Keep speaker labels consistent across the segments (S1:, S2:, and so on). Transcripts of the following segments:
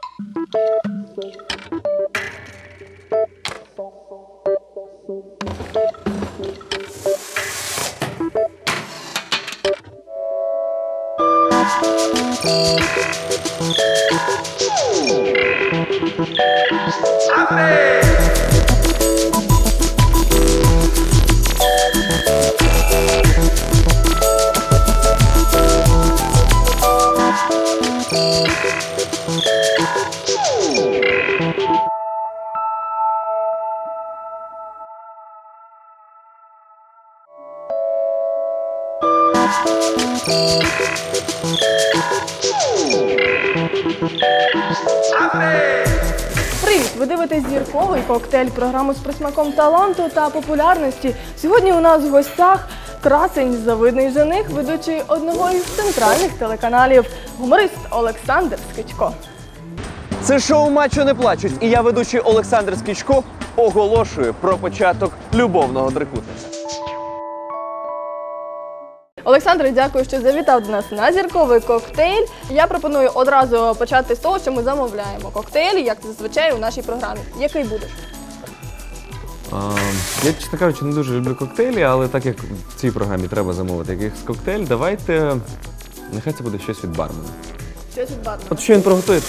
S1: Música Привіт! Ви дивитесь зірковий коктейль програму з присмаком таланту та популярності. Сьогодні у нас в гостях красень завидний жених, ведучий одного із центральних телеканалів, гуморист Олександр Скичко.
S2: Це шоу Мачо не плачуть, і я ведучий Олександр Скічко оголошую про початок любовного трикутника.
S1: Олександре, дякую, що завітав до нас на зірковий коктейль. Я пропоную одразу почати з того, що ми замовляємо коктейлі, як зазвичай у нашій програмі. Який будеш?
S3: А, я, чесно кажучи, не дуже люблю коктейлі, але так як в цій програмі треба замовити якийсь коктейль, давайте. Нехай це буде щось від бармена.
S1: Щось від барна.
S3: От що він приготує,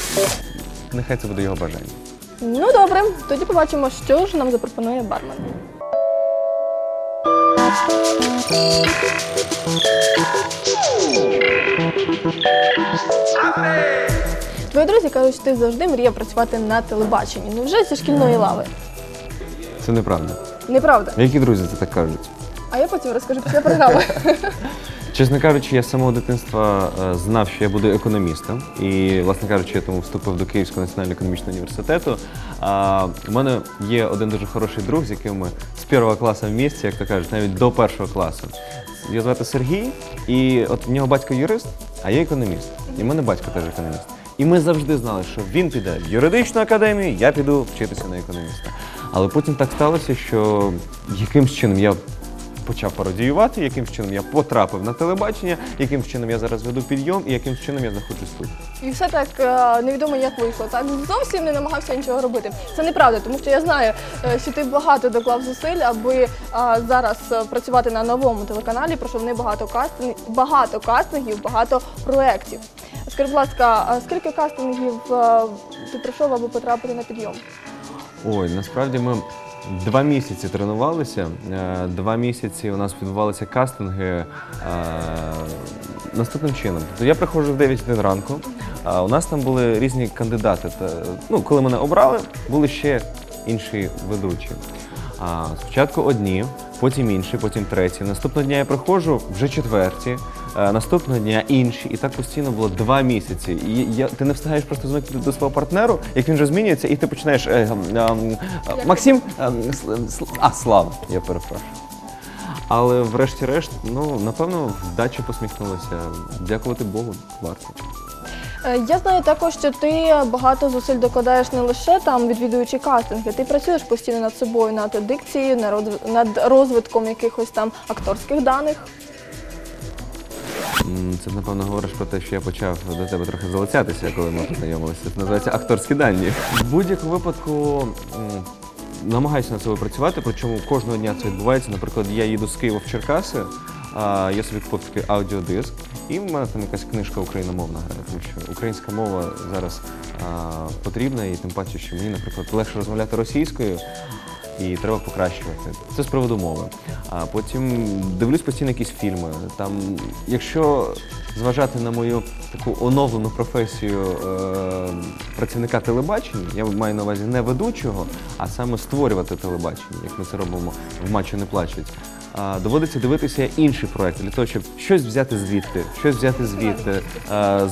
S3: нехай це буде його бажання.
S1: Ну добре, тоді побачимо, що ж нам запропонує бармен. Твої друзі кажуть, що ти завжди мріяв працювати на телебаченні. Ну вже зі шкільної лави.
S3: Це неправда.
S1: Неправда.
S3: Які друзі це так кажуть?
S1: А я потім розкажу після програми.
S3: Чесно кажучи, я з самого дитинства е, знав, що я буду економістом. І, власне кажучи, я тому вступив до Київського національного економічного університету. А, у мене є один дуже хороший друг, з яким ми з першого класу в місті, як то кажуть, навіть до першого класу. Його звати Сергій, і от в нього батько юрист, а я економіст. І в мене батько теж економіст. І ми завжди знали, що він піде в юридичну академію, я піду вчитися на економіста. Але потім так сталося, що якимсь чином я почав пародіювати, яким чином я потрапив на телебачення, яким чином я зараз веду підйом і яким чином я знаходжусь тут.
S1: І все так е, невідомо, як вийшло. Так зовсім не намагався нічого робити. Це неправда, тому що я знаю, е, що ти багато доклав зусиль, аби е, зараз працювати на новому телеканалі. Пройшов не багато кастингів, багато кастингів, багато проєктів. Скажи, будь ласка, скільки кастингів ти пройшов, аби потрапити на підйом?
S3: Ой, насправді ми два місяці тренувалися. Е, Два місяці у нас відбувалися кастинги е, наступним чином. Тобто я приходжу в 9 годин ранку. У нас там були різні кандидати. Ну, коли мене обрали, були ще інші ведучі. Спочатку одні, потім інші, потім треті. Наступного дня я приходжу вже четверті, е, наступного дня інші. І так постійно було два місяці. І я, ти не встигаєш просто звикнути до свого партнеру, як він вже змінюється, і ти починаєш. Е, ем, е, Максим, ем, Сл- Сл- а, Слава, я перепрошую. Але врешті-решт, ну, напевно, вдача посміхнулася. Дякувати Богу, варто.
S1: Е, Я знаю також, що ти багато зусиль докладаєш не лише там відвідуючи кастинги, ти працюєш постійно над собою, над дикцією, над розв- над розвитком якихось там акторських даних.
S3: Це, напевно, говориш про те, що я почав до тебе трохи залицятися, коли ми познайомилися. Це називається акторські дані. В будь-якому випадку намагаюся над собою працювати, причому кожного дня це відбувається. Наприклад, я їду з Києва в Черкаси, я собі купив такий аудіодиск, і в мене там якась книжка україномовна грає, тому що українська мова зараз потрібна, і тим паче, що мені, наприклад, легше розмовляти російською. І треба покращувати. Це з приводу мови. А потім дивлюсь постійно якісь фільми. Там, якщо зважати на мою таку оновлену професію е, працівника телебачення, я маю на увазі не ведучого, а саме створювати телебачення, як ми це робимо в матчі не плачуть. А, доводиться дивитися інші проекти для того, щоб щось взяти звідти, щось взяти звідти, е,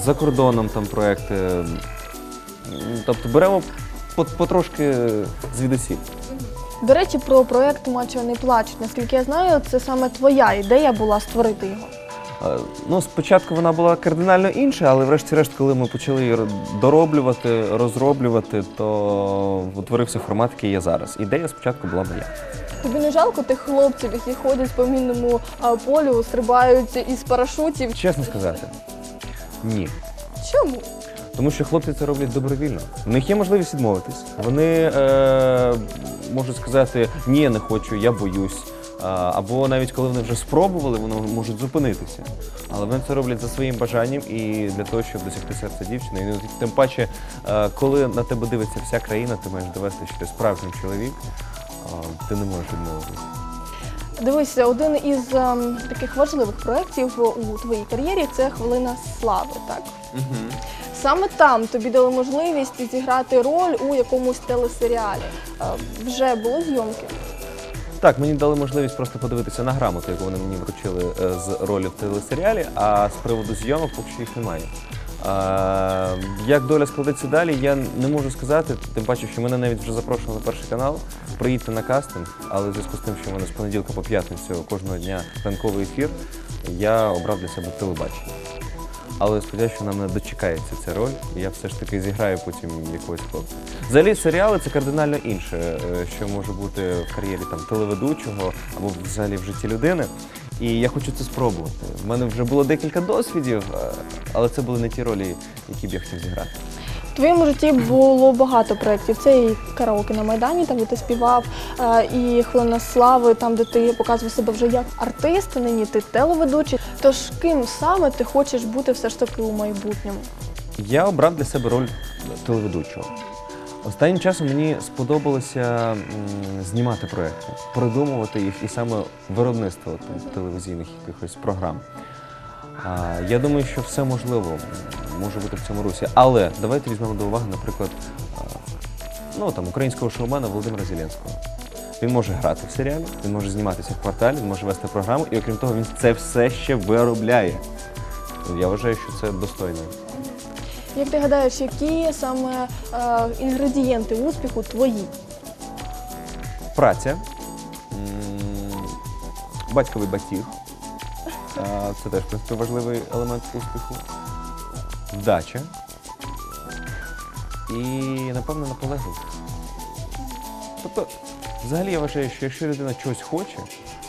S3: за кордоном там проекти. Тобто беремо по- потрошки звідусіль.
S1: До речі, про проект Мачо не плачуть. Наскільки я знаю, це саме твоя ідея була створити його.
S3: Е, Ну, спочатку вона була кардинально інша, але врешті-решт, коли ми почали її дороблювати, розроблювати, то утворився формат, який є зараз. Ідея спочатку була моя.
S1: Тобі не жалко тих хлопців, які ходять по мінному полю, стрибають із парашутів.
S3: Чесно сказати, ні.
S1: Чому?
S3: Тому що хлопці це роблять добровільно. У них є можливість відмовитись. Вони е, можуть сказати ні, я не хочу, я боюсь. Або навіть коли вони вже спробували, вони можуть зупинитися. Але вони це роблять за своїм бажанням і для того, щоб досягти серця дівчини. І ну, тим паче, е, коли на тебе дивиться вся країна, ти маєш довести, що ти справжній чоловік, ти не можеш відмовитися.
S1: Дивися, один із ем, таких важливих проєктів у твоїй кар'єрі це хвилина слави, так? Саме там тобі дали можливість зіграти роль у якомусь телесеріалі. Е, вже були зйомки.
S3: Так, мені дали можливість просто подивитися на грамоту, яку вони мені вручили е, з ролі в телесеріалі, а з приводу зйомок поки що їх немає. А, як доля складеться далі, я не можу сказати, тим паче, що мене навіть вже запрошували на перший канал. Приїдьте на кастинг, але в зв'язку з тим, що в мене з понеділка по п'ятницю кожного дня ранковий ефір, я обрав для себе телебачення. Але сподіваюся, що нам не дочекається ця роль, і я все ж таки зіграю потім якогось хлопця. Взагалі, серіали це кардинально інше, е, що може бути в кар'єрі телеведучого або взагалі в житті людини. І я хочу це спробувати. У мене вже було декілька досвідів, е, але це були не ті ролі, які б я хотів зіграти.
S1: В твоєму житті було багато проєктів. Це і караоке на Майдані, там де ти співав, е, і хвилина слави, там де ти показував себе вже як артист, нині ти телеведучий. Тож ким саме ти хочеш бути все ж таки у майбутньому?
S3: Я обрав для себе роль телеведучого. Останнім часом мені сподобалося знімати проекти, придумувати їх і саме виробництво телевізійних якихось програм. Я думаю, що все можливо може бути в цьому русі. Але давайте візьмемо до уваги, наприклад, ну, там, українського шоумена Володимира Зеленського. Він може грати в серіалі, він може зніматися в кварталі, він може вести програму, і окрім того, він це все ще виробляє. Я вважаю, що це достойно.
S1: Як ти гадаєш, які саме е, інгредієнти успіху твої?
S3: Праця, батьковий батіг. Це теж в принципі, важливий елемент успіху. Вдача. І, напевно, наполегливість. Тобто, взагалі я вважаю, що якщо людина чогось хоче,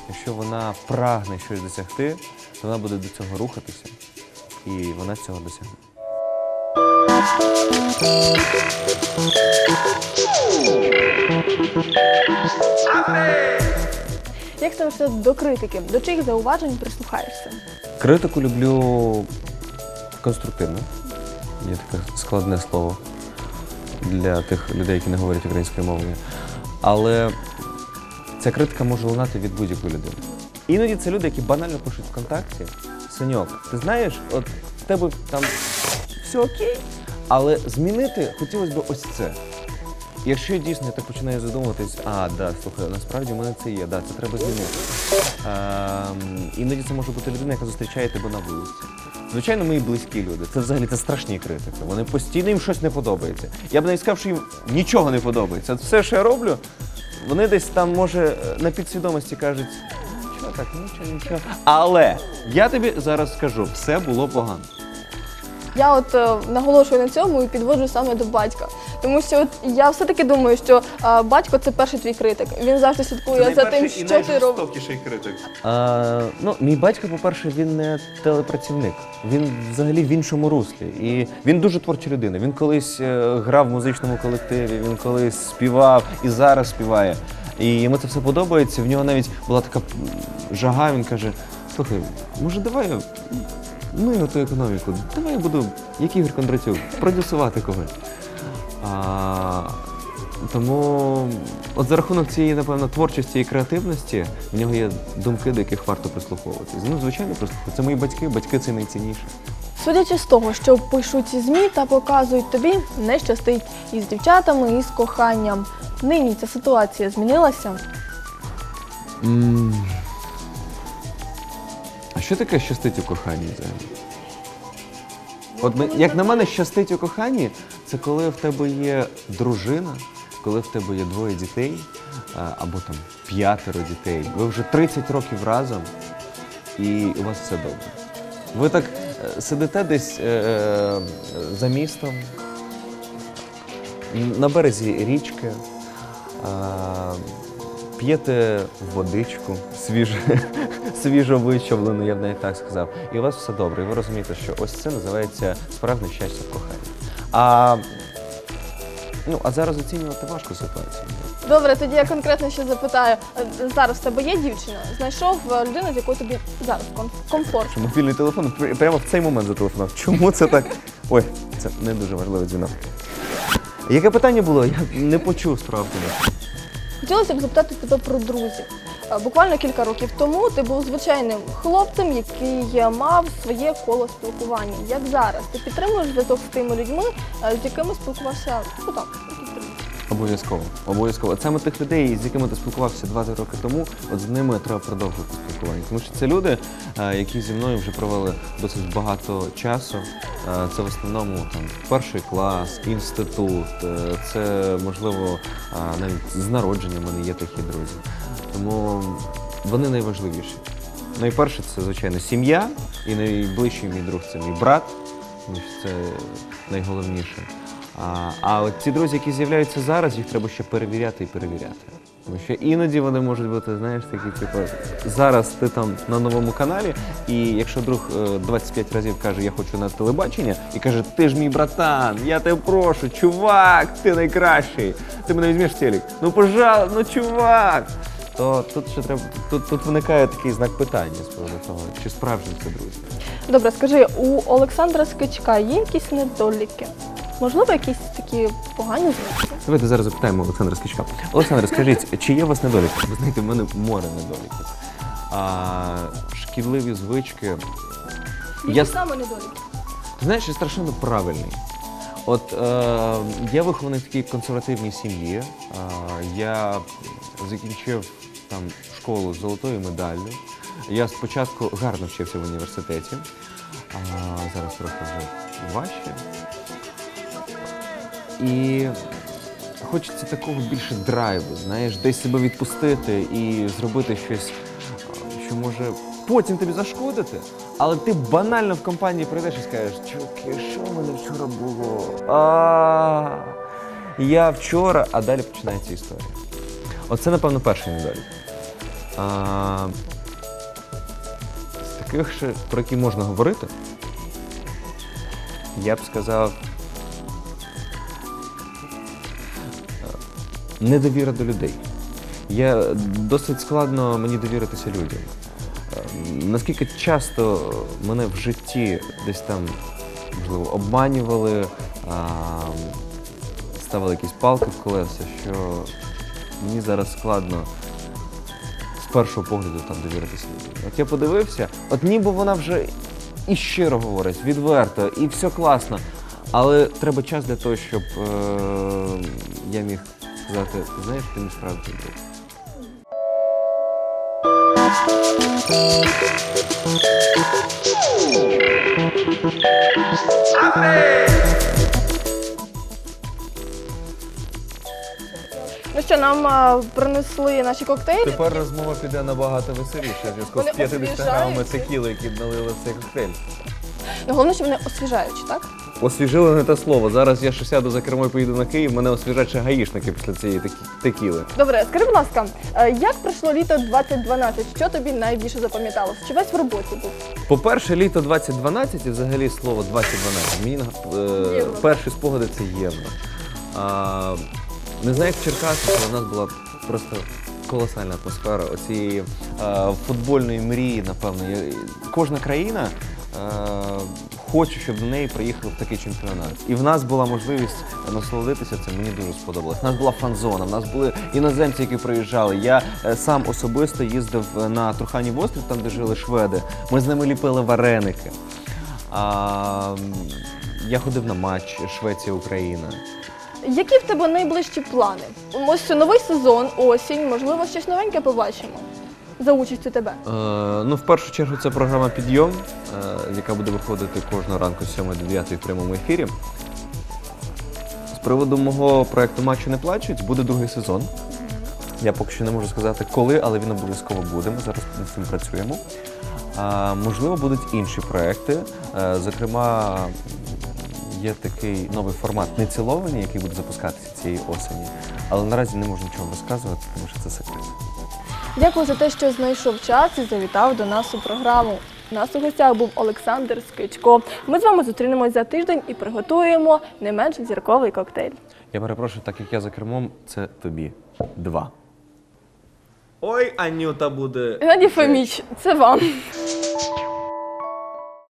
S3: якщо вона прагне щось досягти, то вона буде до цього рухатися, і вона цього досягне.
S1: Як ставишся до критики? До чиїх зауважень прислухаєшся?
S3: Критику люблю конструктивно. Є таке складне слово для тих людей, які не говорять українською мовою. Але ця критика може лунати від будь-якої людини. Іноді це люди, які банально пишуть ВКонтакті. Синьок, ти знаєш, от в тебе там все окей, але змінити хотілося б ось це. Якщо дійсно я так починаю задумуватись, а, да, слухай, насправді в мене це є, да, це треба змінити. Ем, іноді це може бути людина, яка зустрічає тебе на вулиці. Звичайно, мої близькі люди. Це взагалі це страшні критики. Вони постійно їм щось не подобається. Я б навіть сказав, що їм нічого не подобається. Все, що я роблю, вони десь там, може, на підсвідомості кажуть, що так, нічого, нічого. Але я тобі зараз скажу, все було погано.
S1: Я от е, наголошую на цьому і підводжу саме до батька. Тому що от я все-таки думаю, що е, батько це перший твій критик. Він завжди слідкує за тим, що ти робиш.
S2: критик.
S3: А, ну, мій батько, по-перше, він не телепрацівник. Він взагалі в іншому руслі. І він дуже творча людина. Він колись е, грав в музичному колективі, він колись співав і зараз співає. І йому це все подобається. В нього навіть була така жага, він каже: слухай, може, давай ну і на ту економіку, давай я буду, як Ігор Кондратюк, продюсувати когось. А, тому от за рахунок цієї, напевно, творчості і креативності в нього є думки, до яких варто прислуховуватись. Ну, звичайно, прислуховуватися. Це мої батьки, батьки це найцінніше.
S1: Судячи з того, що пишуть ЗМІ та показують тобі, не щастить із дівчатами і з коханням. Нині ця ситуація змінилася.
S3: А що таке щастить у коханні взагалі? От ми- як на мене, щастить у коханні це коли в тебе є дружина, коли в тебе є двоє дітей, або там п'ятеро дітей. Ви вже 30 років разом, і у вас все добре. Ви так е, сидите десь е, е, за містом, на березі річки, а, п'єте водичку свіжу, свіжо вичавлену, я б навіть так сказав. І у вас все добре. І ви розумієте, що ось це називається справжнє щастя в коханні. А, ну, а зараз оцінювати важко ситуацію.
S1: Добре, тоді я конкретно ще запитаю. Зараз в тебе є дівчина? Знайшов е, людину, з якою тобі зараз ком- комфортно.
S3: Що мобільний телефон прямо в цей момент зателефонував. Чому це так? Ой, це не дуже важливий дзвінок. Яке питання було? Я не почув справді.
S1: Хотілося б запитати тебе про друзів. Е, Буквально кілька років тому ти був звичайним хлопцем, який е, мав своє коло спілкування. Як зараз? Ти підтримуєш зв'язок з тими людьми, е, з якими спілкувався ну так?
S3: Обов'язково, обов'язково. От Саме тих людей, з якими ти спілкувався два роки тому, от з ними треба продовжувати спілкування. Тому що це люди, е, які зі мною вже провели досить багато часу. Е, Це в основному там перший клас, інститут. е, Це можливо навіть з народження в мене є такі друзі. Тому вони найважливіші. Найперше це, звичайно, сім'я, і найближчий мій друг це мій брат, тому що це найголовніше. А, а от ці друзі, які з'являються зараз, їх треба ще перевіряти і перевіряти. Тому що іноді вони можуть бути, знаєш, такі, типу, зараз ти там на новому каналі, і якщо друг е, 25 разів каже, я хочу на телебачення, і каже, ти ж мій братан, я тебе прошу, чувак, ти найкращий, ти мене візьмеш в телек. Ну, пожалуйста, ну чувак. То тут ще треба, тут, тут виникає такий знак питання з приводу того, чи справжні це друзі.
S1: Добре, скажи, у Олександра Скичка є якісь недоліки? Можливо, якісь такі погані звички?
S3: Давайте зараз запитаємо Олександра Скічка. Олександр, скажіть, чи є у вас недоліки? Ви знаєте, в мене море недоліків. А, шкідливі звички. Я,
S1: саме недоліки.
S3: ти знаєш, я страшенно правильний. От е, я вихований в такій консервативній сім'ї. Е, я закінчив там школу з золотою медаллю. Я спочатку гарно вчився в університеті, а зараз трохи вже важче. І хочеться такого більше драйву, знаєш, десь себе відпустити і зробити щось, що може потім тобі зашкодити. Але ти банально в компанії прийдеш і скажеш, чуваки, що в мене вчора було? А, я вчора, а далі починається історія. Оце, напевно, перший недолік. З таких, про які можна говорити, я б сказав, недовіра до людей. Я досить складно мені довіритися людям. Е, Наскільки часто мене в житті десь там можливо обманювали, ставили якісь палки в колеса, що мені зараз складно з першого погляду там довіритися людям. От я подивився, от ніби вона вже і щиро говорить, відверто, і все класно. Але треба час для того, щоб е, я міг сказати, знаєш, ти мій справді друг.
S1: Ну що, нам а, принесли наші коктейлі.
S3: Тепер розмова піде набагато веселіше в зв'язку
S1: Вони
S3: з 50
S1: освіжаючі.
S3: грамами текіли, які налили в цей коктейль.
S1: Ну, головне, що вони освіжаючі, так?
S3: Освіжили не те слово. Зараз я ще сяду за кермо і поїду на Київ, мене освіжать ще гаїшники після цієї текі- текіли.
S1: Добре, скажи, будь ласка, е, як пройшло літо 2012? Що тобі найбільше запам'яталося? Чи весь в роботі був?
S3: По-перше, літо 2012 і взагалі слово 2012. Мені е,
S1: Євро.
S3: перші спогади це євро. А, не знаю, як в Черкасах, але в нас була просто колосальна атмосфера оцієї е, футбольної мрії, напевно. Я- Кожна країна е, хоче, щоб до неї приїхали в такий чемпіонат. І в нас була можливість насолодитися цим. Мені дуже сподобалось. У нас була фан-зона, в нас були іноземці, які приїжджали. Я е, сам особисто їздив на Труханів острів, там де жили шведи. Ми з ними ліпили вареники. А, я ходив на матч Швеція-Україна.
S1: Які в тебе найближчі плани? Ось новий сезон, осінь, можливо, щось новеньке побачимо за участю тебе.
S3: Е, ну, в першу чергу, це програма Підйом, е, яка буде виходити кожного ранку з 7 до 9 в прямому ефірі. З приводу мого проекту Матчу не плачуть буде другий сезон. Я поки що не можу сказати коли, але він обов'язково буде. Ми зараз над цим працюємо. А, можливо, будуть інші проекти. Е, зокрема, є такий новий формат неціловані, який буде запускатися цієї осені. Але наразі не можу нічого розказувати, тому що це секрет.
S1: Дякую за те, що знайшов час і завітав до нас у програму. У нас у гостях був Олександр Скичко. Ми з вами зустрінемось за тиждень і приготуємо не менш зірковий коктейль.
S3: Я перепрошую, так як я за кермом, це тобі. Два. Ой, Анюта буде.
S1: Геннадій Фоміч, це вам.